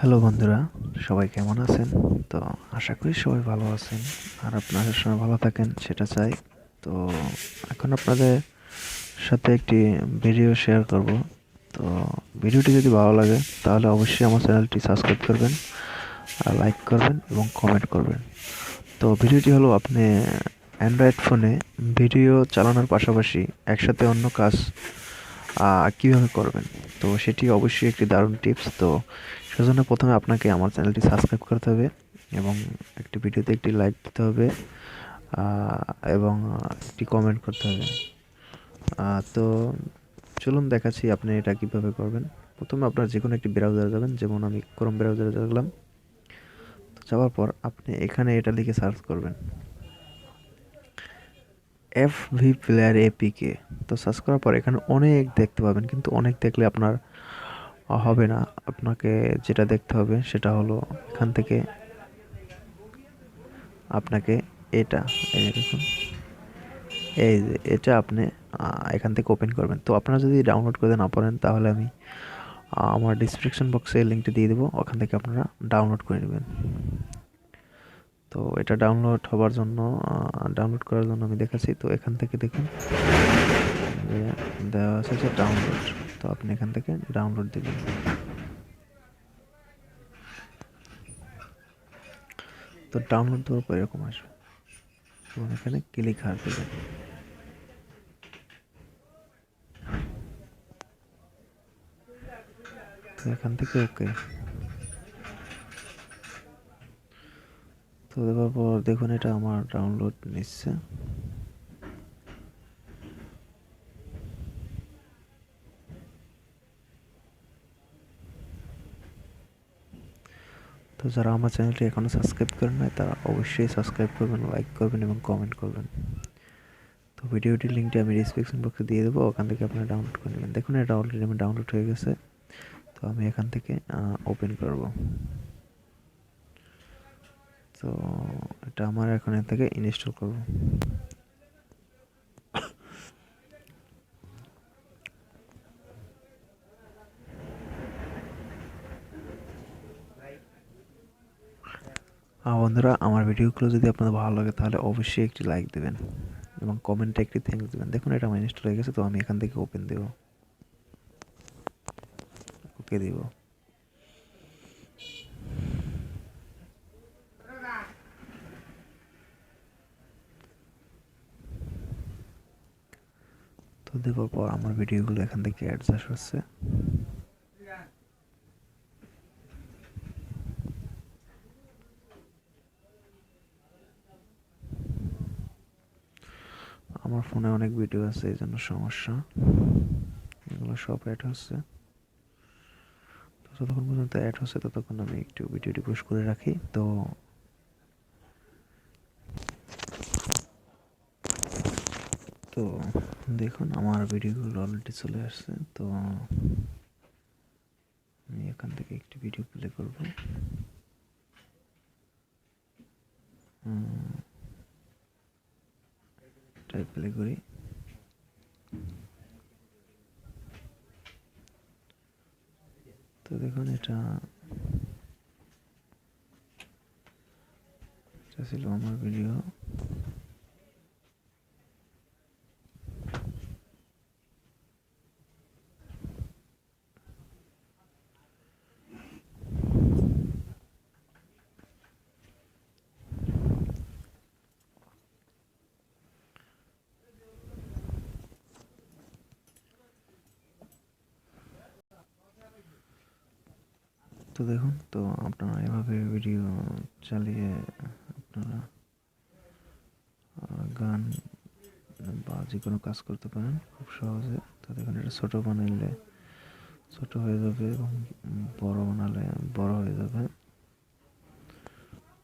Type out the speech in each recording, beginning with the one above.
Hello বন্ধুরা, সবাই কেমন আছেন? তো আশা করি সবাই ভালো আছেন, আর আপনারা সবাই ভালো থাকেন, সেটা চাই। তো এখন আপনাদের সাথে একটি ভিডিও শেয়ার করব। তো ভিডিওটি যদি ভালো লাগে, তাহলে অবশ্যই আমার চ্যানেলটি সাবস্ক্রাইব করবেন, আর লাইক করবেন এবং কমেন্ট করবেন। তো ভিডিওটি হলো আপনি অ্যান্ড্রয়েড ফোনে ভিডিও চালানোর পাশাপাশি একসাথে অন্য কাজ কীভাবে করবেন? তো সেটি অবশ্যই একটি দারুণ টিপস তো সেজন্য প্রথমে আপনাকে আমার চ্যানেলটি সাবস্ক্রাইব করতে হবে এবং একটি ভিডিওতে একটি লাইক দিতে হবে এবং একটি কমেন্ট করতে হবে। তো চলুন দেখাচ্ছি আপনি এটা কীভাবে করবেন। প্রথমে আপনার যে কোনো একটি ব্রাউজারে যাবেন, যেমন আমি ক্রোম ব্রাউজারে গেলাম তো যাওয়ার পর আপনি এখানে এটা লিখে সার্চ করবেন। এফ ভি প্লেয়ার এপিকে তো সার্চ করার পর এখানে অনেক দেখতে পাবেন, কিন্তু অনেক দেখলে আপনার হবে না। আপনাকে যেটা দেখতে হবে সেটা হলো এখান থেকে আপনাকে এটা দেখুন। এই যে এটা আপনি এখান থেকে ওপেন করবেন। তো আপনারা যদি ডাউনলোড করতে না পারেন তাহলে আমি আমার ডিসক্রিপশন বক্সে লিঙ্কটি দিয়ে দেবো। ওখান থেকে আপনারা ডাউনলোড করে নেবেন। তো এটা ডাউনলোড হওয়ার জন্য ডাউনলোড করার জন্য আমি দেখাচ্ছি। তো এখান থেকে দেখুন দেওয়া আছে যে ডাউনলোড তো আপনি এখান থেকে ডাউনলোড দেবেন। তো ডাউনলোড দেওয়ার পর এরকম আসবে। এবং এখানে ক্লিক হার দেবেন। তো এখান থেকে ওকে তো দেওয়ার পর দেখুন এটা আমার ডাউনলোড নিচ্ছে। তো যারা আমার চ্যানেলটি এখনও সাবস্ক্রাইব করেন নাই, তারা অবশ্যই সাবস্ক্রাইব করবেন লাইক করবেন এবং কমেন্ট করবেন। তো ভিডিওটির লিঙ্কটি আমি ডিসক্রিপশন বক্সে দিয়ে দেবো, ওখান থেকে আপনারা ডাউনলোড করে নেবেন। দেখুন, এটা অলরেডি আমি ডাউনলোড হয়ে গেছে। তো আমি এখান থেকে ওপেন করব। তো এটা আমার এখন থেকে ইনস্টল করব। বন্ধুরা, আমার ভিডিওগুলো যদি আপনাদের ভালো লাগে, তাহলে অবশ্যই একটি লাইক দেবেন এবং কমেন্টে একটি থ্যাঙ্কস দেবেন। দেখুন, এটা আমার ইনস্টল হয়ে গেছে, তো আমি এখান থেকে ওপেন দেব। ওকে দিব। তো দেওয়ার পর আমার ভিডিওগুলো এখান থেকে অ্যাডজাস্ট হচ্ছে। আমার ফোনে অনেক ভিডিও আছে, এই জন্য সমস্যা। এগুলো সব অ্যাড হচ্ছে। তো যতক্ষণ পর্যন্ত অ্যাড হচ্ছে, ততক্ষণ আমি একটু ভিডিওটি পুশ করে রাখি। তো তো দেখুন, আমার ভিডিওগুলো অলরেডি চলে আসছে। তো আমি এখান থেকে একটি ভিডিও প্লে করব। টাইপ প্লে করি তো দেখুন এটা এটা ছিল আমার ভিডিও তো দেখুন, তো আপনারা এভাবে ভিডিও চালিয়ে আপনারা গান বা যে কোনো কাজ করতে পারেন, খুব সহজে। তো দেখুন, এটা ছোটো বানাইলে ছোট হয়ে যাবে এবং বড় বানালে বড় হয়ে যাবে।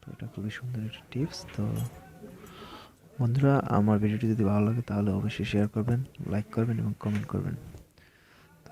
তো এটা খুবই সুন্দর একটা টিপস তো বন্ধুরা, আমার ভিডিওটি যদি ভালো লাগে, তাহলে অবশ্যই শেয়ার করবেন লাইক করবেন এবং কমেন্ট করবেন।